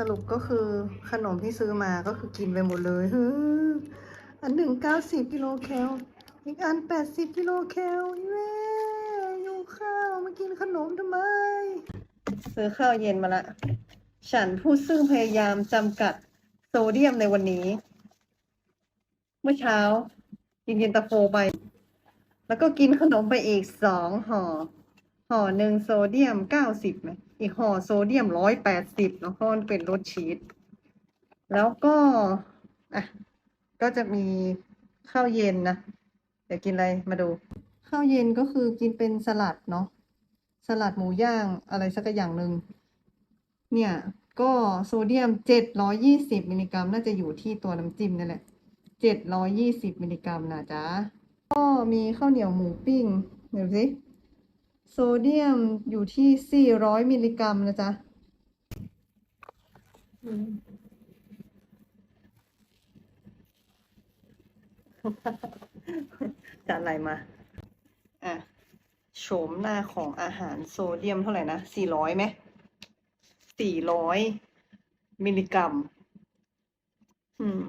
สรุปก็คือขนมที่ซื้อมาก็คือกินไปหมดเลยฮึอันหนึ่งเก้าสิบกิโลแคล อีกอันแปดสิบกิโลแคลแม่อยู่ข้าวมากินขนมทำไม ซื้อข้าวเย็นมาละ ฉันผู้ซึ่งพยายามจำกัดโซเดียมในวันนี้ เมื่อเช้า กินเย็นตาโฟไป แล้วก็กินขนมไปอีกสองห่อ ห่อหนึ่งโซเดียมเก้าสิบไหมอีกห่อโซเดียมร้อยแปดสิบเนาะเพราะมันเป็นรสชีสแล้วก็ อะ ก็จะมีข้าวเย็นนะ เดี๋ยวกินอะไรมาดู ข้าวเย็นก็คือกินเป็นสลัดเนาะสลัดหมูย่างอะไรสักอย่างหนึ่งเนี่ย ก็โซเดียมเจ็ดร้อยยี่สิบมิลลิกรัมน่าจะอยู่ที่ตัวน้ำจิ้มนั่นแหละเจ็ดร้อยยี่สิบมิลลิกรัมนะจ๊ะก็มีข้าวเหนียวหมูปิ้งเดี๋ยวสิ โซเดียมอยู่ที่สี่ร้อยมิลลิกรัมนะจ๊ะจะอะไรมา อะ โฉมหน้าของอาหารโซเดียมเท่าไหร่นะสี่ร้อยไหมสี่ร้อยมิลลิกรัม อืม